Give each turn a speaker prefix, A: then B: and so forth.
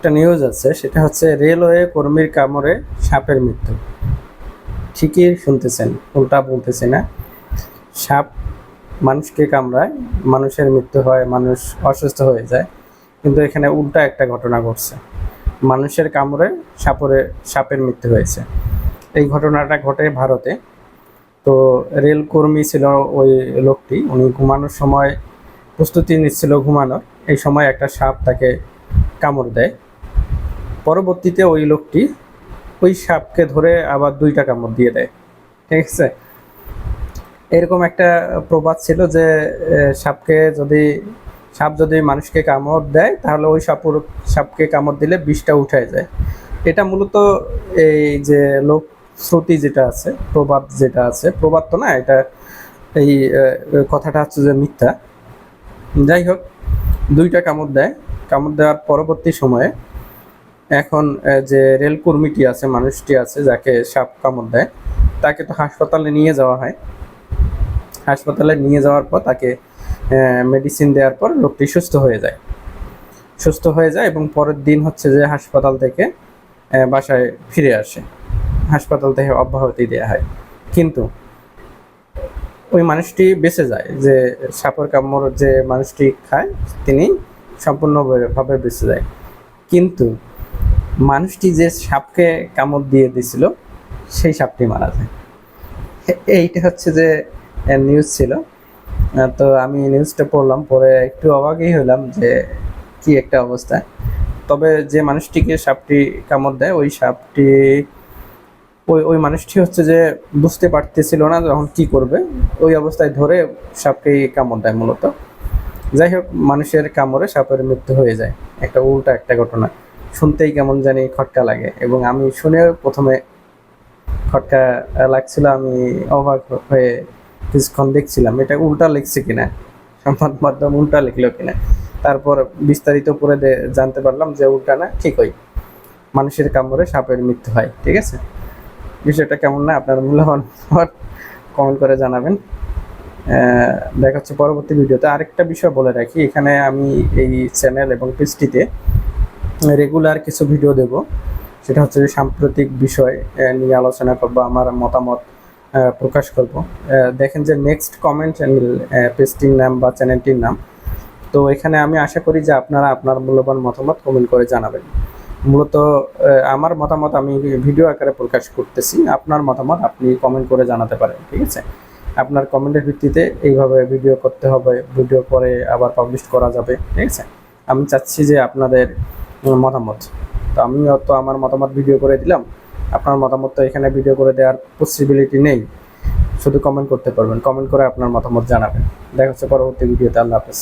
A: একটা নিউজ আছে, সেটা হচ্ছে রেলওয়ে কর্মীর কামড়ে সাপের মৃত্যু। ঠিকই শুনতেছেন, উল্টা বলতেছি না। সাপ মানুষকে কামড়ায়, মানুষের মৃত্যু হয়, মানুষ অসুস্থ হয়ে যায়। কিন্তু এখানে উল্টা একটা ঘটনা ঘটছে। মানুষের কামড়ে সাপরে, সাপের মৃত্যু হয়েছে। এই ঘটনাটা ঘটে ভারতে। তো রেল কর্মী ছিল ওই লোকটি, উনি ঘুমানোর সময় প্রস্তুতি নিচ্ছিল ঘুমানোর। এই সময় একটা সাপ তাকে কামড় দেয়। পরবর্তীতে ওই লোকটি ওই সাপকে ধরে আবার দুইটা কামড় দিয়ে দেয়। ঠিক আছে? এরকম একটা প্রবাদ ছিল যে সাপকে যদি, সাপ যদি মানুষকে কামড় দেয়, তাহলে ওই সাপুর, সাপকে কামড় দিলে বিষটা উঠে যায়। এটা মূলত এই যে লোক শ্রুতি যেটা আছে, প্রবাদ যেটা আছে, প্রবাদ তো না, এটা এই কথাটা হচ্ছে যে মিথ্যা। যাই হোক, দুইটা কামড় দেয়। কামড় দেওয়ার পরবর্তী সময়ে এখন যে রেল কর্মীটি আছে, মানুষটি আছে, যাকে সাপ কামড় দেয়, তাকে তো হাসপাতালে নিয়ে যাওয়া হয়। হাসপাতালে নিয়ে যাওয়ার পর তাকে মেডিসিন দেওয়ার পর লোকটি সুস্থ হয়ে যায়। সুস্থ হয়ে যায় এবং পরের দিন হচ্ছে যে হাসপাতাল থেকে বাসায় ফিরে আসে। হাসপাতাল থেকে অব্যাহতি দেওয়া হয়। কিন্তু ওই মানুষটি বেঁচে যায়। যে সাপের কামড় যে মানুষটি খায়, তিনি সম্পূর্ণভাবে বেঁচে যায়। কিন্তু মানুষটি যে সাপকে কামড় দিয়ে দিছিল সেই সাপটি মারা যায়। এইটা হচ্ছে যে নিউজ ছিল। তো আমি নিউজটা পড়লাম, পরে একটু অবাকই হলাম যে, কি একটা অবস্থা। তবে যে মানুষটিকে সাপটি কামড় দেয়, ওই সাপটি, ওই ওই মানুষটি হচ্ছে যে বুঝতে পারতেছিল না যখন কি করবে। ওই অবস্থায় ধরে সাপকে কামড় দেয় মূলত। যাই হোক, মানুষের কামড়ে সাপের মৃত্যু হয়ে যায়। একটা উল্টা একটা ঘটনা। শুনতেই কেমন জানি খটকা লাগে এবং আমি শুনেও প্রথমে খটকা লাগছিল, আমি অবাক হয়ে কিছুক্ষণ দেখছিলাম, এটা উল্টা লিখছে কিনা? সংবাদ মাধ্যম উল্টা লিখলো কিনা? তারপর বিস্তারিত দে- জানতে পারলাম যে উল্টা না ঠিক ঠিকই। মানুষের কামড়ে সাপের মৃত্যু হয়, ঠিক আছে? বিষয়টা কেমন না, আপনার মূল্যবান কমেন্ট করে জানাবেন। দেখা হচ্ছে পরবর্তী ভিডিওতে। আরেকটা বিষয় বলে রাখি, এখানে আমি এই চ্যানেল এবং পেজটিতে রেগুলার কিছু ভিডিও দেব। সেটা হচ্ছে সাম্প্রতিক বিষয় নিয়ে আলোচনা করব, আমার মতামত প্রকাশ করব। দেখেন যে নেক্সট কমেন্ট পেজটির নাম বা চ্যানেলটির নাম। তো এখানে আমি আশা করি যে আপনারা আপনার মূল্যবান মতামত কমেন্ট করে জানাবেন। মূলত আমার মতামত আমি ভিডিও আকারে প্রকাশ করতেছি। আপনার মতামত আপনি কমেন্ট করে জানাতে পারেন, ঠিক আছে? আপনার কমেন্টের ভিত্তিতে এইভাবে ভিডিও করতে হবে ভিডিও করে আবার পাবলিশ করা যাবে, ঠিক আছে? আমি চাচ্ছি যে আপনাদের মতামত। তো আমি তো আমার মতামত ভিডিও করে দিলাম। আপনার মতামত তো এখানে ভিডিও করে দেওয়ার পসিবিলিটি নেই। শুধু কমেন্ট করতে পারবেন। কমেন্ট করে আপনার মতামত জানাবেন। দেখা হচ্ছে পরবর্তী ভিডিওতে আল্লাহ হাফেজ।